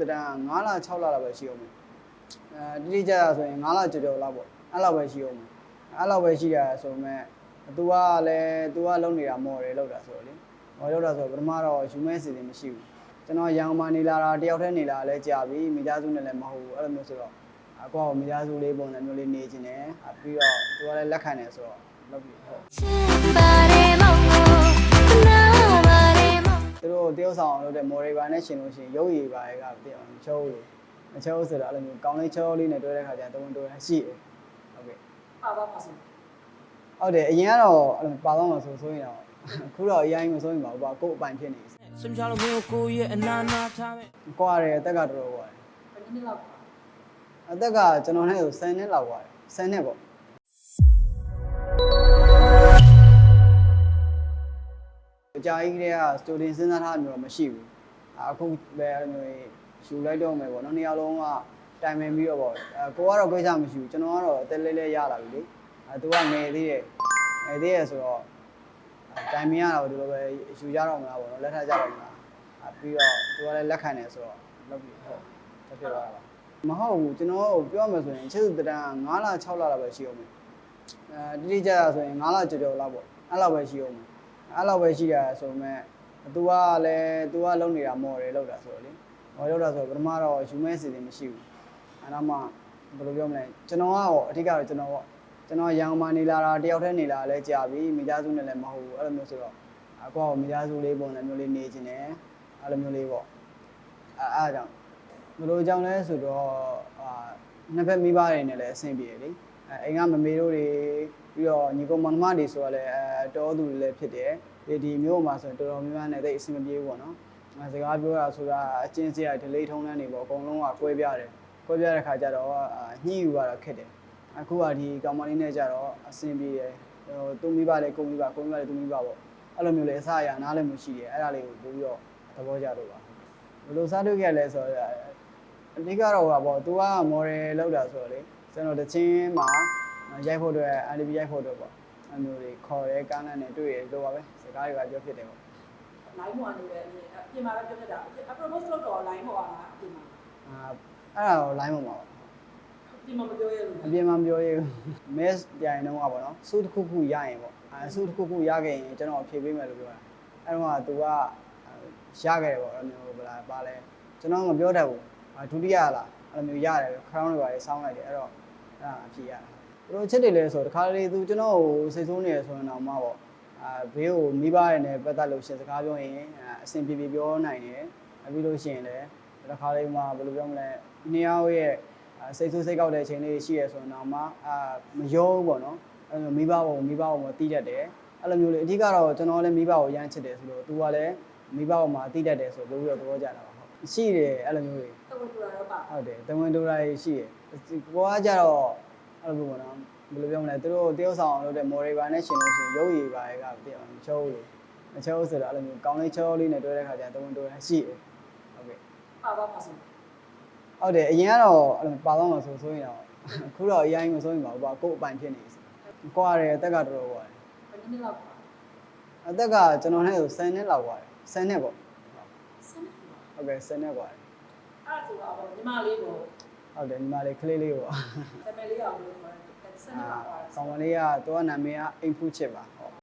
တန်း9လ6လလောက်ပဲရှိအောင်မယ်အဲတိတိကျကျဆိုရင်9လကြော်ကြော်လောက်ပေါ့အဲ့လောက်ပဲရှိအောင်မယ်အဲ့လောက်ပဲရှိတာဆိုပေမဲ့ तू ကလည်း तू ကလုံနေတာမော်တယ်လောက်တာဆိုတော့လေမော်လောက်တာဆိုတော့ပထမတော့ယူမဲစီစဉ်မရှိဘူးကျွန်တော်ရန်ကုန်မှာနေလာတာတယောက်တည်းနေလာတာလည်းကြာပြီမိသားစုနဲ့လည်းမဟုတ်ဘူးအဲ့လိုမျိုးဆိုတော့အကွာမိသားစုလေးပုံစံမျိုးလေးနေခြင်းနဲ့ပြီးတော့ तू ကလည်းလက်ခံတယ်ဆိုတော့လုပ်ပြီဟုတ် သူတို့တယောက်ဆောင်လုပ်တဲ့ model ပါနဲ့ရှင်လို့ရှိရင်ရုပ်ရည်ပါတွေကတယောက်မချိုးလို့မချိုးဆိုတော့အဲ့လိုမျိုးကောင်းလေးချိုးလေးနဲ့တွဲတဲ့ခါကျရင်တဝန်တွဲရှိတယ်ဟုတ်ကဲ့ပါပါပါဆိုဟုတ်တယ်အရင်ကတော့အဲ့လိုပါတော့မှဆိုဆိုရင်တော့အခုတော့အရင်မဆိုရင်ပါဘူးပါကိုယ်အပိုင်ဖြစ်နေစင်ချလို့မျိုးကိုရဲ့အနာနာထားမဲ့ကွာတယ်အသက်ကတော်တော်ကွာတယ်ဘယ်နည်းလောက်ပါအသက်ကကျွန်တော်နဲ့ဆို10နှစ်လောက်ကွာတယ်10နှစ်ပေါ့ အကြာကြီးကတည်းကစတူဒီစဉ်းစားထားမျိုးတော့မရှိဘူးအခုပဲအဲ့လိုမျိုးယူလိုက်တော့မယ်ပေါ့နော်နှစ်ယောက်လုံးကတိုင်ပင်ပြီးတော့ပေါ့အဲကိုကတော့ကိစ္စမရှိဘူးကျွန်တော်ကတော့အသက်လေးလေးရလာပြီလေအဲသူကငယ်သေးတယ်ငယ်သေးရဆိုတော့တိုင်ပင်ရတော့ဒီလိုပဲယူကြတော့မလားပေါ့နော်လက်ထပ်ကြတော့မလားအဲပြီးတော့သူကလည်းလက်ခံတယ်ဆိုတော့လုပ်ပြီးဟုတ်တက်ပြသွားတာပါမဟုတ်ဘူးကျွန်တော်ပြောမှဆိုရင်ချစ်သူတန်း9လ6လလောက်ပဲရှိအောင်မယ်အဲတိတိကျကျဆိုရင်9လကြော်ကြော်လောက်ပေါ့အဲ့လောက်ပဲရှိအောင်မယ် အဲ့လောက်ပဲရှိတာဆိုပေမဲ့ तू ကလည်း तू ကလုံနေတာမော်တယ်လောက်တာဆိုတော့လေမော်လောက်တာဆိုတော့ပထမတော့ယူမဲစီစဉ်မရှိဘူးအဲ့တော့မှဘယ်လိုပြောမလဲကျွန်တော်ကတော့အထက်ကတော့ကျွန်တော်ပေါ့ကျွန်တော်ရန်ကုန်မှာနေလာတာတယောက်တည်းနေလာတာလည်းကြာပြီမိသားစုနဲ့လည်းမဟုတ်ဘူးအဲ့လိုမျိုးဆိုတော့အကောမိသားစုလေးပုံစံမျိုးလေးနေခြင်းနဲ့အဲ့လိုမျိုးလေးပေါ့အဲအဲ့ဒါကြောင့်ဘယ်လိုကြောင့်လဲဆိုတော့အာနှစ်ဖက်မိဘတွေနဲ့လည်းအဆင်ပြေတယ်လေ အဲအိမ်ကမမေတို့တွေပြီးတော့ညီကောင်မောင်နှမတွေဆိုတော့လည်းအဲတော်သူတွေလည်းဖြစ်တယ်ဒီဒီမျိုးမှာဆိုရင်တော်တော်များများနဲ့တိတ်အဆင်မပြေဘူးပေါ့နော်အဲစကားပြောတာဆိုတာအချင်းစရာဒလေးထုံးတန်းတွေပေါ့အကုန်လုံးကကွဲပြားတယ်ကွဲပြားတဲ့ခါကျတော့အာညှိယူရတာခက်တယ်အခုကဒီကောင်မလေးနဲ့ကြတော့အဆင်ပြေတယ်ဟိုသူမိဘလည်းကိုမိဘကိုမိဘလည်းသူမိဘပေါ့အဲ့လိုမျိုးလေအစားအရာနားလည်းမရှိတယ်အဲ့ဒါလေးကိုပို့ပြီးတော့သဘောကျတော့ပါဘယ်လိုစားထုတ်ခဲ့လဲဆိုတော့အဓိကတော့ဟာပေါ့ तू က model လောက်တာဆိုတော့လေ ကျွန်တော်တချင်းမှာရိုက်ဖို့အတွက် RDB ရိုက်ဖို့အတွက်ပေါ့အမျိုးတွေခေါ်ရဲကားလမ်းနဲ့တွေ့ရဲလို့ပါပဲစကားတွေကပြောဖြစ်တယ်ပေါ့ line ပေါ်နေပဲအပြင်မှာပဲပြောပြတာအ propose လုပ်တော့ line ပေါ်လာအပြင်မှာအာအဲ့ဒါကို line ပေါ်မှာပေါ့အပြင်မှာမပြောရဘူးအပြင်မှာမပြောရဘူး miss ပြိုင်တော့ကပေါ့နော်စုတစ်ခုခုရရင်ပေါ့အဲစုတစ်ခုခုရခဲ့ရင်ကျွန်တော်ဖြေပေးမယ်လို့ပြောတာအဲ့တော့က तू ကရခဲ့တယ်ပေါ့အဲ့မျိုးဗလားပါလဲကျွန်တော်မပြောတတ်ဘူးဒုတိယလားအဲ့လိုမျိုးရတယ် crown တွေပါလေစောင်းလိုက်တယ်အဲ့တော့ အဲ့ဒါအဖြေရတယ်ဘယ်လိုချက်တွေလဲဆိုတော့တခါလေသူကျွန်တော်ကိုစိတ်ဆိုးနေရဆိုရင်တော့မှပေါ့အာဘေးကိုမိဘရနဲ့ပတ်သက်လို့ရှင်စကားပြောရင်အဆင်ပြေပြေပြောနိုင်တယ်ပြီးလို့ရှိရင်လည်းတခါလေးမှဘယ်လိုပြောမလဲနှစ်ယောက်ရဲ့စိတ်ဆိုးစိတ်ကောက်တဲ့အချိန်လေးရှိရဆိုရင်တော့မှအာမရောဘူးပေါ့နော်အဲ့လိုမိဘကိုမိဘကိုမတီးတတ်တယ်အဲ့လိုမျိုးလေအဓိကတော့ကျွန်တော်လည်းမိဘကိုရမ်းချစ်တယ်ဆိုတော့သူကလည်းမိဘကိုမှတီးတတ်တယ်ဆိုတော့ပြီးတော့သဘောကျတာပါဟုတ် ရှိတယ်အဲ့လိုမျိုးတွေတော့တူတာတော့ပါဟုတ်တယ်တမန်တိုရာကြီးရှိတယ်ကိုကကြတော့အဲ့လိုမျိုးပေါ့နော်ဘယ်လိုပြောမလဲသူတို့တယောက်ဆောင်လုပ်တဲ့ model ပါနဲ့ရှင်လို့ရှိရင်ရုပ်ရည်ပါတွေကတယောက်မချိုးလို့မချိုးဆိုတော့အဲ့လိုမျိုးကောင်းလေးချိုးလေးနဲ့တွဲတဲ့ခါကျရင်တမန်တိုရာရှိတယ်ဟုတ်ကဲ့ပါပါပါဆိုဟုတ်တယ်အရင်ကတော့အဲ့လိုပါတော့မှဆိုဆိုရင်တော့အခုတော့အရင်မဆိုရင်ပါဘူးပါကိုယ်အပိုင်ဖြစ်နေစီကွာတယ်အသက်ကတော်တော်ကွာတယ်ဘယ်နည်းလောက်ပါအသက်ကကျွန်တော်နဲ့ဆို10နှစ်လောက်ကွာတယ်10နှစ်ပေါ့ဆန်းနေပါ ဟုတ်ကဲ့10နှစ်ကွာတယ်အဲ့ဆိုတော့ညီမလေးကိုဟုတ်တယ်ညီမလေးကလေးလေးပေါ့တမယ်လေးအောင်လို့ခေါ်တယ်ဆန်းနေအာပါပါကောင်မလေးကသူကနာမည်ကအိမ်ဖူးချစ်ပါဟုတ်